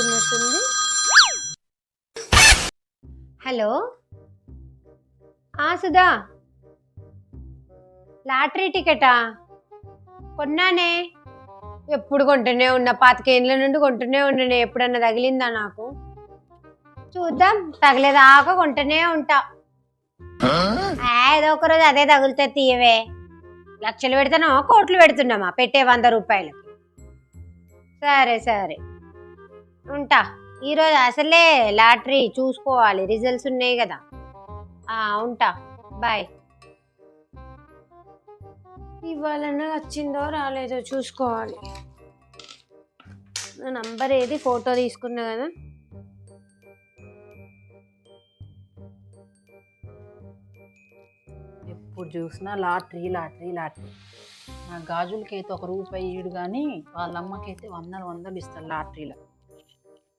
వస్తున్నట్టుంది hello? ఆ Sudha. Lottery టికెటా? కొన్నానే. ఎప్పుడు కొంటూనే ఉన్నా పాతికేళ్ళ నుండి కొంటూనే ఉండనే ఎప్పుడన్నా తగిలిందా నాకు? చూద్దాం తగిలేదాకా కొంటూనే ఉంటా. ఏదో ఒక రోజు అదే తగులుతే తీయవే. లక్షలు పెడుతున్నామా కోట్లు పెడుతున్నామా? పెట్టే వంద రూపాయలకి. సరే సరే. ఉంటా. ఈరోజు అసలే లాటరీ చూసుకోవాలి. రిజల్ట్స్ ఉన్నాయి కదా. ఆ, ఉంటా. బాయ్. ఇవాళ వచ్చిందో రాలేదో చూసుకోవాలి. నా నంబర్ ఏది? ఫోటో తీసుకున్నా కదా. ఎప్పుడు చూసినా లాటరీ లాటరీ లాటరీ. నా గాజులకైతే ఒక రూపాయి ఇయ్యడు కానీ వాళ్ళ అమ్మకైతే వందలు వందలు ఇస్తారు లాటరీలో.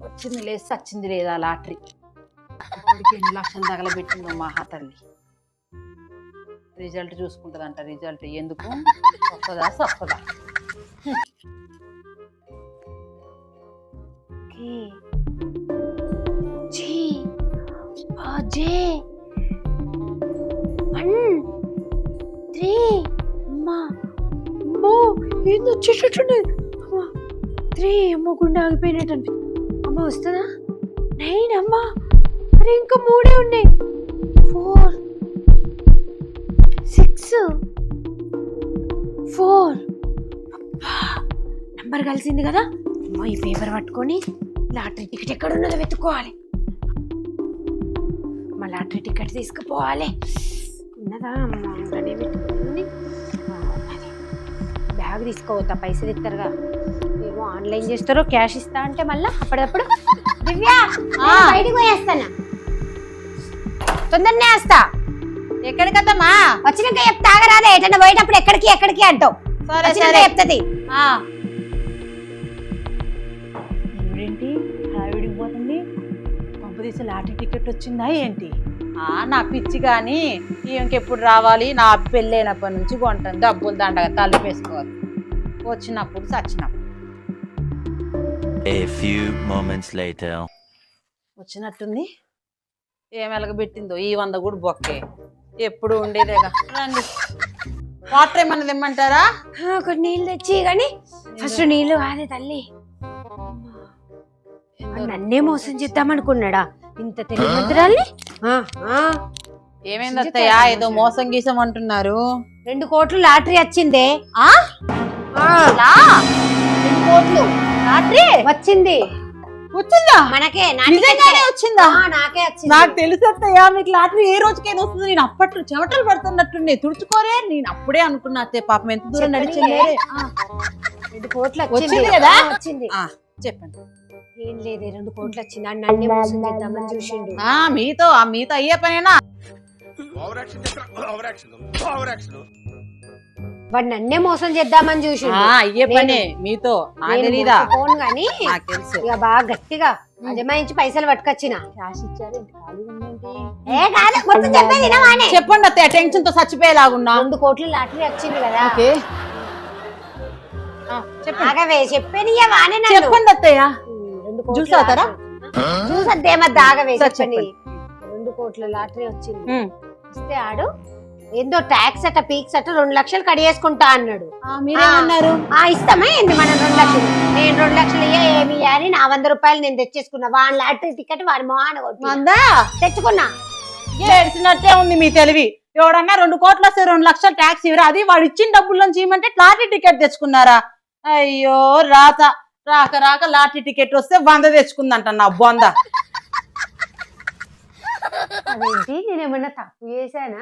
వచ్చింది లేదు వచ్చింది లేదా లాటరీ. ఎన్ని లక్షలు తగలబెట్టిందో మా తల్లి రిజల్ట్ చూసుకుంటుందంట రిజల్ట్ ఎందుకు? వస్తుందా వస్తుందా జే. వన్ త్రీ అమ్మా. అమ్మో ఏంది అమ్మా త్రీ అమ్మో గుండె ఆగిపోయినట్టు అమ్మ వస్తుందా? నైన్ అమ్మా. అరే ఇంకా మూడే ఉన్నాయి. ఫోర్. సిక్స్. ఫోర్. అబ్బా నంబర్ కలిసింది కదా. అమ్మో ఈ పేపర్ పట్టుకొని లాటరీ టికెట్ ఎక్కడ ఉన్నదో వెతుక్కోవాలి. మా లాటరీ టికెట్ తీసుకుపోవాలి. ఉన్నదా అమ్మ? ఉండనే బ్యాగ్ తీసుకోవద్దా? పైసలు ఇస్తారుగా ఆన్లైన్ చేస్తారో క్యాష్ ఇస్తా అంటే మళ్ళా దివ్య నేను బయటికి పోయేస్తానా. తొందరనే వస్తా. ఎక్కడికత్తమ్మా వచ్చినాక చెప్తా ఆగరాదే ఎటన్నా పోయేటప్పుడు ఎక్కడికి ఎక్కడికి అంటావు. సరే చెప్తుంది. ఏంటి? హడావిడికి పోతుంది? పంపదీసి లాటరీ టికెట్ వచ్చిందా ఏంటి? ఆ, నా పిచ్చి కానీ ఇంకెప్పుడు రావాలి? నా పెళ్ళైనప్పటి నుంచి కొంటాను. డబ్బులు దండగా తలుపేసుకోవాలి వచ్చినప్పుడు చచ్చినప్పుడు. A few moments later. వచ్చినట్టుంది. ఏం వెలగబెట్టిందో? ఈ వంద కూడా బొక్కే. ఎప్పుడు ఉండేదేగా? రండి. వాటర్ ఏమన్నా తెమ్మంటారా? కొన్ని నీళ్ళు తెచ్చి కానీ ఫస్ట్ నీళ్ళు కాదే తల్లి. నన్నే మోసం చేద్దామనుకున్నాడా? ఇంత తెలియమంతురాల్ని ఏమైంది అత్తయ్య? ఏదో మోసం గీసం అంటున్నారు రెండు కోట్లు లాటరీ వచ్చిందే. ఆ? ఆ, లా? రెండు కోట్లు? లాటరీ వచ్చింది. వచ్చిందా? మనకే నిజంగానే వచ్చిందా. ఆ, నాకే వచ్చింది. నాకు తెలుసు అత్తయ్య మీకు లాటరీ ఏ రోజుకైనా వస్తుంది. నేను అప్పట్లో చెమటలు పడుతున్నట్టుండే. తుడుచుకోరే నేను అప్పుడే అనుకున్నా అత్తయ్య పాపం ఎంత దూరం. నడిచిందే. ఆ, రెండు కోట్లు వచ్చింది. కదా? వచ్చింది. ఆ, చెప్పండి. ఏం లేదే రెండు కోట్లు వచ్చింది. నన్నే మోసం చేద్దామని చూసిండు. ఆ మీతో ఆ మీతో అయ్యే పనేనా? వాడు నన్నే మోసం చేద్దామని ఆ, చూసిండు అయ్యే పనే మీతో ఫోన్ గాని ఇక బాగా గట్టిగా అజమాయించి పైసలు పట్టుకొచ్చిన. చెప్పండి అత్తయ్య టెన్షన్తో చచ్చిపోయేలాగున్నా. రెండు కోట్ల లాటరీ వచ్చింది కదా. ఓకే. ఆ, చెప్పండి. నన్ను. చెప్పండి అత్తయ్య. జ్యూస్ అద్దేమద్దు ఆగవే చెప్పండి. రెండు కోట్ల లాటరీ వచ్చింది. ఇస్తే ఆడు. ఏందో ట్యాక్స్ అట పీక్స్ అట రెండు లక్షలు కడిగేసుకుంటా అన్నాడు. మీరేమన్నారు? ఆ ఇస్తామా ఏంది మనం రెండు లక్షలు? నేను రెండు లక్షలు ఇయ్య ఏమి అని నా వంద రూపాయలు నేను తెచ్చేసుకున్నా. వాడి లాటరీ టికెట్ వాడి మొహాన మందా తెచ్చుకున్నా. ఏడ్చినట్టే ఉంది మీ తెలివి. ఎవడన్నా రెండు కోట్లు వస్తే రెండు లక్షలు ట్యాక్స్ ఇవ్వరా? అది వాడు ఇచ్చిన డబ్బుల్లోంచి ఇవ్వమంటే లాటరీ టికెట్ తెచ్చుకున్నారా? అయ్యో రాత. రాక రాక లాటరీ టికెట్ వస్తే వంద తెచ్చుకుందంట నా బొంద. నేనేమన్నా తప్పు చేశానా?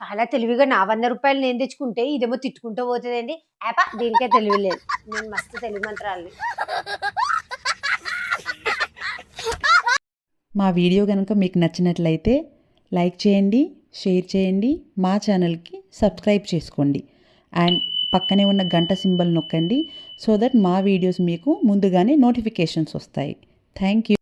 చాలా తెలివిగా నా వంద రూపాయలు నేను తెచ్చుకుంటే ఇదేమో తిట్టుకుంటూ పోతుందండి. ఏపా దీనికే తెలివి లేదు. నేను మస్తు తెలివి మంత్రాలు మా వీడియో కనుక మీకు నచ్చినట్లయితే లైక్ చేయండి షేర్ చేయండి మా ఛానల్కి సబ్స్క్రైబ్ చేసుకోండి. అండ్ పక్కనే ఉన్న గంట సింబల్ నొక్కండి సో దట్ మా వీడియోస్ మీకు ముందుగానే నోటిఫికేషన్స్ వస్తాయి. Thank you.